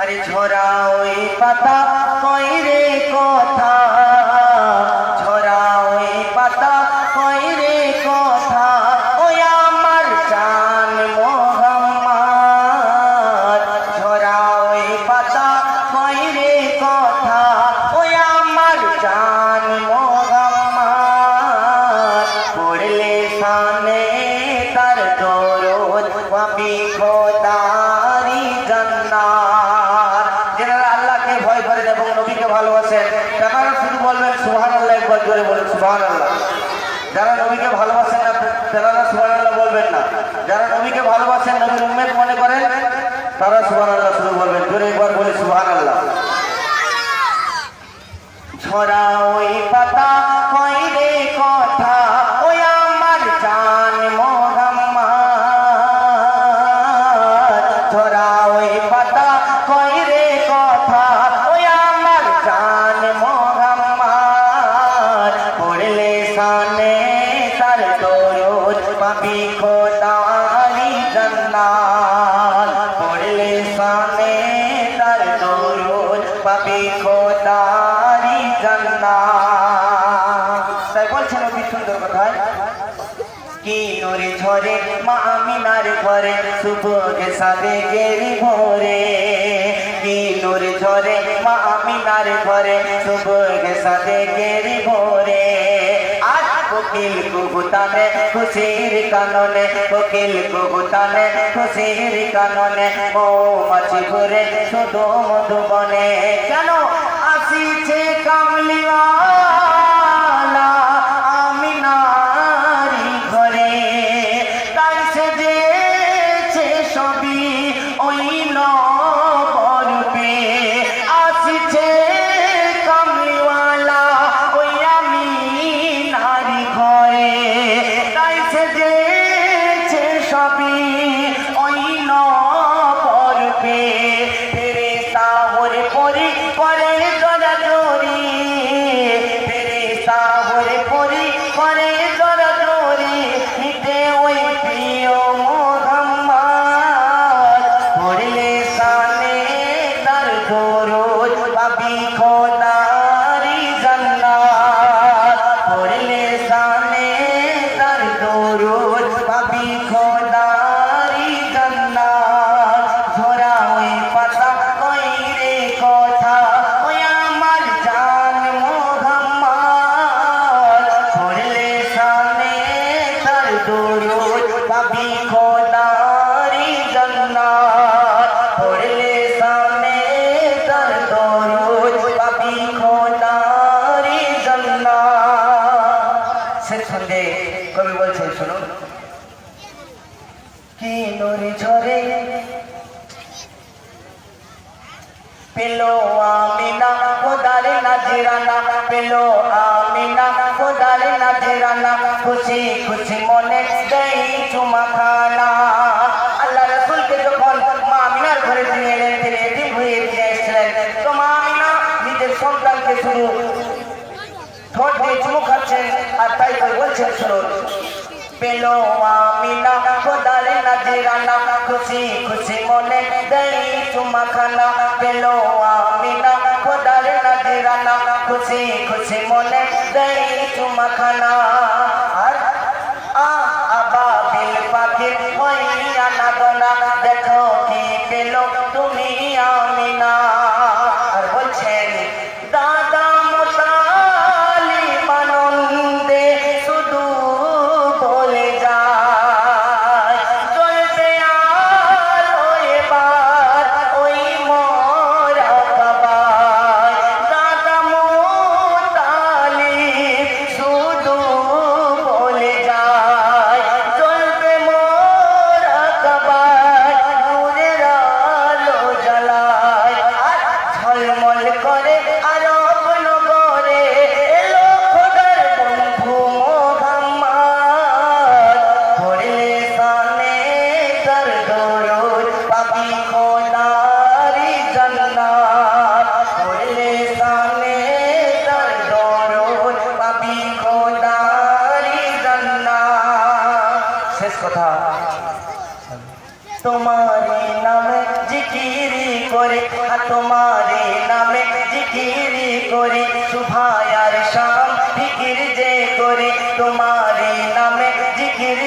আরে ঝরা ওই পাতা, কই রে কথা? ঝরা ওই পাতা, কই রে কথা? ওই আমার জান মোহাম্মদ। ঝরা ওই পাতা, কই রে কথা? ওই আমার জান মোহাম্মদ। পড়লে সামনে জোরে বলেন আল্লাহ যারা নবীকে ভালোবাসেন না, তারা সুবাহ আল্লাহ বলবেন না। যারা নবীকে ভালোবাসেন, নবীর উম্মেদ মনে করেন, তারা সুবাহ আল্লাহ শুরু বলবেন জোরে একবার বলে সুবাহ আল্লাহ ঝরা ওই পাতা মা আমিনার ঘরে সুবহে সাদে গেরি ভোরে। কি নরে ঝরে মা আমিনার ঘরে সুবহে সাদে গেরি ভোরে। কোকিল কুহুতানে খুশির কাননে, কোকিল কুহুতানে খুশির কাননে ও মাছি ঘুরে শুধু মধুবনে কেন নরে ঝরে পেল আমিনা খোদারে নাজিরানা, পেল আমিনা। খোদারে নাজিরানা, খুশি খুশি মনে দেই চুমা খানা। আল্লাহ রসুলকে যখন মা আমিনার ঘরে দিয়ে এলেন, তিনি এটি হয়ে দিয়ে এসেছিলেন। তো মা আমিনা নিজের সন্তানকে শুধু ঠোঁট দিয়ে চুমু খাচ্ছেন আর তাই করে বলছেন, শুনুন। পেল আমিনা, খোদারে নাজিরানা, খুশি খুশি মনে দেই চুমা খানা। পেল আমিনা খোদারে খুশি খুশি মনে দেয় চুমা শেষ কথা। তোমার নামে জিকিরি করে তোমার নামে জিকিরি করে। শুভায়ার শাম ফিকির যে করে তোমার নামে জিকির